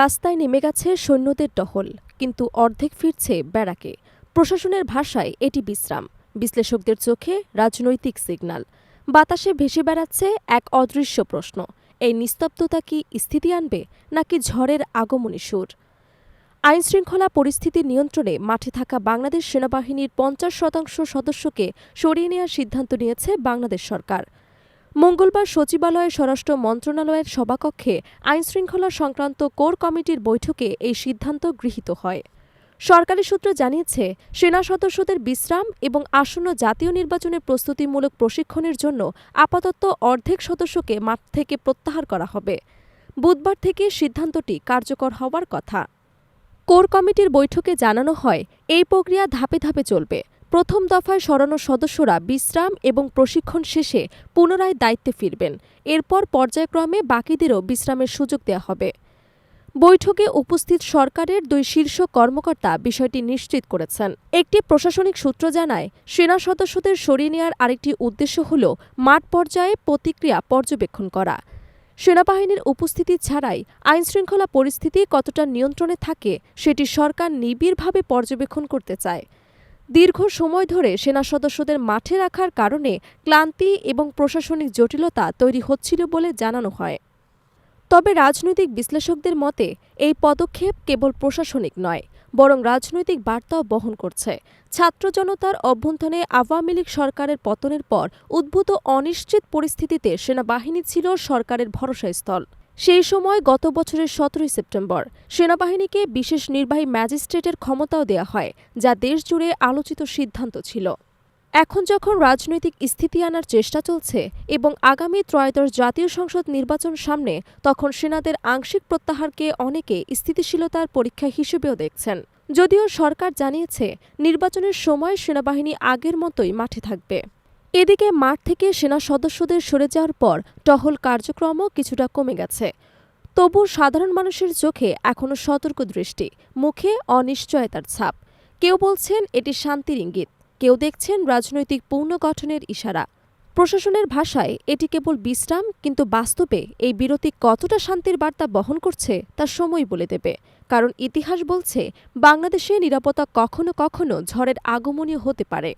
রাস্তায় নেমে গেছে সৈন্যদের টহল, কিন্তু অর্ধেক ফিরছে ব্যারাকে। প্রশাসনের ভাষায় এটি বিশ্রাম। বিশ্লেষকদের চোখে রাজনৈতিক সিগন্যাল বাতাসে ভেসে বেড়াচ্ছে এক অদৃশ্য প্রশ্ন, এই নিস্তব্ধতা কি স্থিতি আনবে, নাকি ঝড়ের আগমনী সুর? আইনশৃঙ্খলা পরিস্থিতি নিয়ন্ত্রণে মাঠে থাকা বাংলাদেশ সেনাবাহিনীর পঞ্চাশ শতাংশ সদস্যকে সরিয়ে নেওয়ার সিদ্ধান্ত নিয়েছে বাংলাদেশ সরকার। মঙ্গলবার সচিবালয়ে স্বরাষ্ট্র মন্ত্রণালয়ের সভাকক্ষে আইনশৃঙ্খলা সংক্রান্ত কোর কমিটির বৈঠকে এই সিদ্ধান্ত গৃহীত হয়। সরকারি সূত্র জানিয়েছে, সেনা সদস্যদের বিশ্রাম এবং আসন্ন জাতীয় নির্বাচনের প্রস্তুতিমূলক প্রশিক্ষণের জন্য আপাতত অর্ধেক সদস্যকে মাঠ থেকে প্রত্যাহার করা হবে। বুধবার থেকে সিদ্ধান্তটি কার্যকর হওয়ার কথা। কোর কমিটির বৈঠকে জানানো হয়, এই প্রক্রিয়া ধাপে ধাপে চলবে। প্রথম দফায় সরানো সদস্যরা বিশ্রাম এবং প্রশিক্ষণ শেষে পুনরায় দায়িত্বে ফিরবেন। এরপর পর্যায়ক্রমে বাকিদেরও বিশ্রামের সুযোগ দেওয়া হবে। বৈঠকে উপস্থিত সরকারের দুই শীর্ষ কর্মকর্তা বিষয়টি নিশ্চিত করেছেন। একটি প্রশাসনিক সূত্র জানায়, সেনা সদস্যদের সরিয়ে নেওয়ার আরেকটি উদ্দেশ্য হল মাঠ পর্যায়ে প্রতিক্রিয়া পর্যবেক্ষণ করা। সেনাবাহিনীর উপস্থিতি ছাড়াই আইনশৃঙ্খলা পরিস্থিতি কতটা নিয়ন্ত্রণে থাকে সেটি সরকার নিবিড়ভাবে পর্যবেক্ষণ করতে চায়। দীর্ঘ সময় ধরে সেনা সদস্যদের মাঠে রাখার কারণে ক্লান্তি এবং প্রশাসনিক জটিলতা তৈরি হচ্ছিল বলে জানানো হয়। তবে রাজনৈতিক বিশ্লেষকদের মতে, এই পদক্ষেপ কেবল প্রশাসনিক নয়, বরং রাজনৈতিক বার্তাও বহন করছে। ছাত্র জনতার অভ্যন্তরে আওয়ামী লীগ সরকারের পতনের পর উদ্ভূত অনিশ্চিত পরিস্থিতিতে সেনাবাহিনী ছিল সরকারের ভরসাস্থল। সেই সময় গত বছরের সতেরোই সেপ্টেম্বর, সেনাবাহিনীকে বিশেষ নির্বাহী ম্যাজিস্ট্রেটের ক্ষমতাও দেয়া হয়, যা দেশজুড়ে আলোচিত সিদ্ধান্ত ছিল। এখন যখন রাজনৈতিক স্থিতি আনার চেষ্টা চলছে এবং আগামী ত্রয়োদশ জাতীয় সংসদ নির্বাচন সামনে, তখন সেনাদের আংশিক প্রত্যাহারকে অনেকে স্থিতিশীলতার পরীক্ষা হিসেবেও দেখছেন। যদিও সরকার জানিয়েছে, নির্বাচনের সময় সেনাবাহিনী আগের মতোই মাঠে থাকবে। এদিকে মাঠ থেকে সেনা সদস্যদের সরে যাওয়ার পর টহল কার্যক্রমও কিছুটা কমে গেছে। তবু সাধারণ মানুষের চোখে এখনও সতর্ক দৃষ্টি, মুখে অনিশ্চয়তার ছাপ। কেউ বলছেন এটি শান্তির ইঙ্গিত, কেউ দেখছেন রাজনৈতিক পুনর্গঠনের ইশারা। প্রশাসনের ভাষায় এটি কেবল বিশ্রাম কিন্তু বাস্তবে এই বিরতি কতটা শান্তির বার্তা বহন করছে তা সময় বলে দেবে। কারণ ইতিহাস বলছে, বাংলাদেশে নিরাপত্তা কখনো কখনো ঝড়ের আগমনীয় হতে পারে।